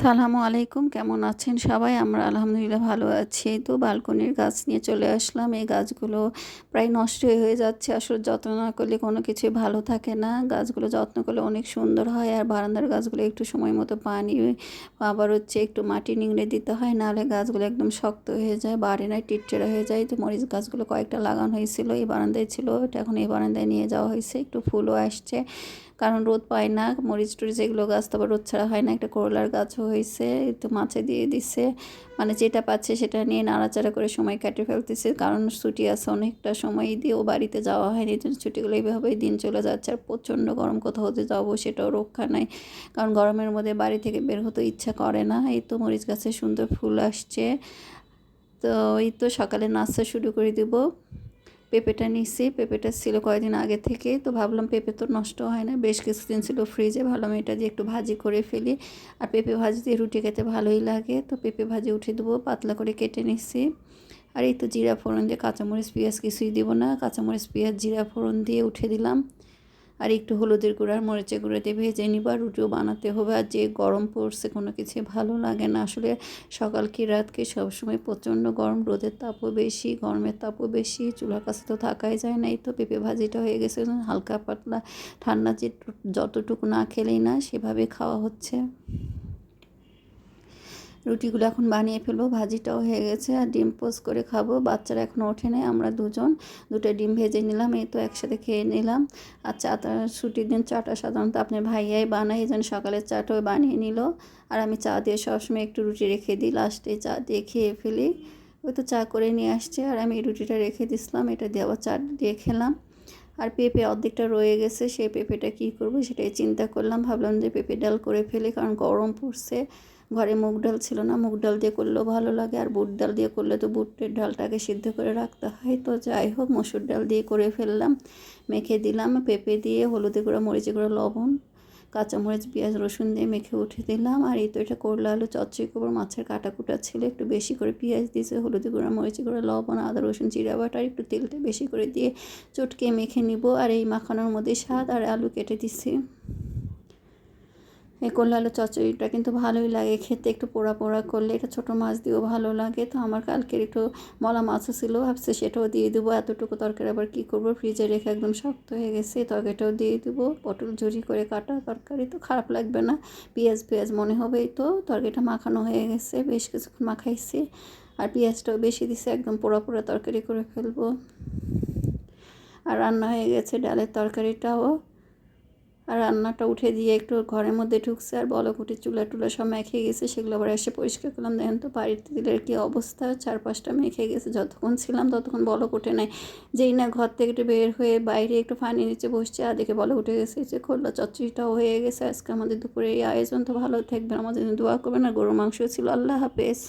আসসালামু আলাইকুম, কেমন আছেন সবাই? আমরা আলহামদুলিল্লাহ ভালো আছি। তো বালকনির গাছ নিয়ে চলে আসলাম। এই গাছগুলো প্রায় নষ্ট হয়ে যাচ্ছে। আসলে যত্ন না করলে কোনো কিছু ভালো থাকে না। গাছগুলো যত্ন করলে অনেক সুন্দর হয়। আর বারান্দার গাছগুলো একটু সময় মতো পানি আবার হচ্ছে একটু মাটি নিংড়ে দিতে হয়। নাহলে গাছগুলো একদম শক্ত হয়ে যায়, বাড়ে না টিটচেরা হয়ে যায়। তো মরিচ গাছগুলো কয়েকটা লাগানো হয়েছিল। এই বারান্দায় ছিল। এটা এখন এই বারান্দায় নিয়ে যাওয়া হয়েছে। একটু ফুলও আসছে। কারণ রোদ পায় না। মরিচ টরিচ এগুলো গাছ তো আবার রোদ ছাড়া হয় না। একটা করলার গাছও হয়েছে, একটু মাছে দিয়ে দিছে। মানে যেটা পাচ্ছে সেটা নিয়ে নাড়াচাড়া করে সময় কাটে ফেলতেছে। কারণ ছুটি আছে অনেকটা সময় দিয়েও বাড়িতে যাওয়া হয়নি। জন্য ছুটিগুলো এইভাবেই দিন চলে যাচ্ছে। আর প্রচণ্ড গরম, কোথাও হতে যাব সেটাও রক্ষা নাই। কারণ গরমের মধ্যে বাড়ি থেকে বের হতে ইচ্ছা করে না। এই তো মরিচ গাছে সুন্দর ফুল আসছে। তো এই তো সকালে নাস্তা শুরু করে দেবো। পেঁপেটা নিছি, পেঁপেটা ছিল কয়েকদিন আগে থেকে, তো ভাবলাম পেঁপে তো নষ্ট হয় না, বেশ কিছুদিন ছিল ফ্রিজে, ভাবলাম এটা দিয়ে একটু ভাজি করে ফেলি। আর পেঁপে ভাজি দিয়ে রুটি খেতে ভালোই লাগে, তো পেঁপে ভাজি উঠে দেবো, পাতলা করে কেটে নিছি। আর এই তো জিরা ফোড়ন দিয়ে কাঁচামরিচ, পেঁয়াজ কিছুই দিব না, কাঁচামরিচ, পেঁয়াজ, জিরা ফোড়ন দিয়ে উঠে দিলাম। আর একটু হলুদের গুঁড়ার আর মরিচের গুঁড়োতে ভেজে নিব আর রুটিও বানাতে হবে আর যে গরম পড়ছে কোনো কিছু ভালো লাগে না। আসলে সকাল কি রাতকে সবসময় প্রচণ্ড গরম, রোদের তাপও বেশি, গরমের তাপও বেশি, চুলার কাছে তো থাকাই যায় না। এই তো পেঁপে ভাজিটা হয়ে গেছে, হালকা পাতলা, ঠান্ডা যে যতটুকু না খেলেই না সেভাবে খাওয়া হচ্ছে। রুটিগুলো এখন বানিয়ে ফেলব, ভাজিটাও হয়ে গেছে আর ডিম পোস্ট করে খাব। বাচ্চারা এখনও ওঠে নেই, আমরা দুজন। দুটো ডিম ভেজে নিলাম, এই তো একসাথে খেয়ে নিলাম। আর চাটা, ছুটির দিন চাটা সাধারণত আপনার ভাইয়াই বানাই এই জন্য সকালের চাটাও বানিয়ে নিল। আর আমি চা দিয়ে সবসময় একটু রুটি রেখে দিই লাস্টে চা দিয়ে খেয়ে ফেলি। ওই তো চা করে নিয়ে আসছে, আর আমি রুটিটা রেখে দিছিলাম, এটা দিয়ে আবার চা দিয়ে খেলাম। আর পেঁপে অর্ধেকটা রয়ে গেছে, সেই পেঁপেটা কী করব সেটাই চিন্তা করলাম, ভাবলাম যে পেঁপে ডাল করে ফেলি, কারণ গরম পড়ছে। ঘরে মুগ ডাল ছিল না, মুগ ডাল দিয়ে করলেও ভালো লাগে আর বুট ডাল দিয়ে করলে তো বুটের ডালটাকে সিদ্ধ করে রাখতে হয়। তো যাই হোক, মসুর ডাল দিয়ে করে ফেললাম, মেখে দিলাম, পেঁপে দিয়ে, হলুদে গুঁড়ো, মরিচে গুঁড়ো, লবণ, কাঁচামরিচ, পেঁয়াজ, রসুন দিয়ে মেখে উঠে দিলাম। আর এই তো এটা করলা, আলু, চচ্চড়ি করব মাছের কাটা কুটা ছিল, একটু বেশি করে পেঁয়াজ দিয়েছে, হলুদ গুঁড়া, মরিচি গুঁড়া, লবণ, আদা, রসুন, জিরা, বাটা একটু তেলটা বেশি করে দিয়ে চটকে মেখে নিব। আর এই মাখানোর মধ্যে স্বাদ আর আলু কেটে দিচ্ছি এই করলে আলু চচড়িটা কিন্তু ভালোই লাগে। খেতে একটু পোড়া পোড়া করলে এটা ছোটো মাছ দিয়েও ভালো লাগে। তো আমার কালকের একটু মলা মাছও ছিল, ভাবছে সেটাও দিয়ে দেবো। এতটুকু তরকারি আবার কী করব? ফ্রিজে রেখে একদম শক্ত হয়ে গেছে তরকারিটাও দিয়ে দেবো। পটল ঝুরি করে কাটা তরকারি তো খারাপ লাগবে না। পেঁয়াজ পেঁয়াজ মনে হবেই তো, তরকারিটা মাখানো হয়ে গেছে, বেশ কিছুক্ষণ মাখাইছি। আর পেঁয়াজটাও বেশি দিছে, একদম পোড়া পোড়া তরকারি করে ফেলব। আর রান্না হয়ে গেছে ডালের তরকারিটাও। আর রান্নাটা উঠে দিয়ে একটু ঘরের মধ্যে ঢুকছে আর বলকুটি চুলা টুলা সব মেখে গেছে, সেগুলো আবার এসে পরিষ্কার করলাম। দেখেন তো বাড়িতে দিলের কী অবস্থা চার পাঁচটা মেখে গেছে, যতক্ষণ ছিলাম ততক্ষণ বলক উঠে নেয় যেই না ঘর থেকে একটু বের হয়ে বাইরে একটু ফানি নিচে বসছে, আর দেখে বলক উঠে গেছে যে খোল্লা চচ্চড়িটাও হয়ে গেছে। আজকে আমাদের দুপুরে এই আয়োজন তো ভালো থাকবে আমাদের দোয়া করবেন, আর গরু মাংস ছিল। আল্লাহ হাফেজ।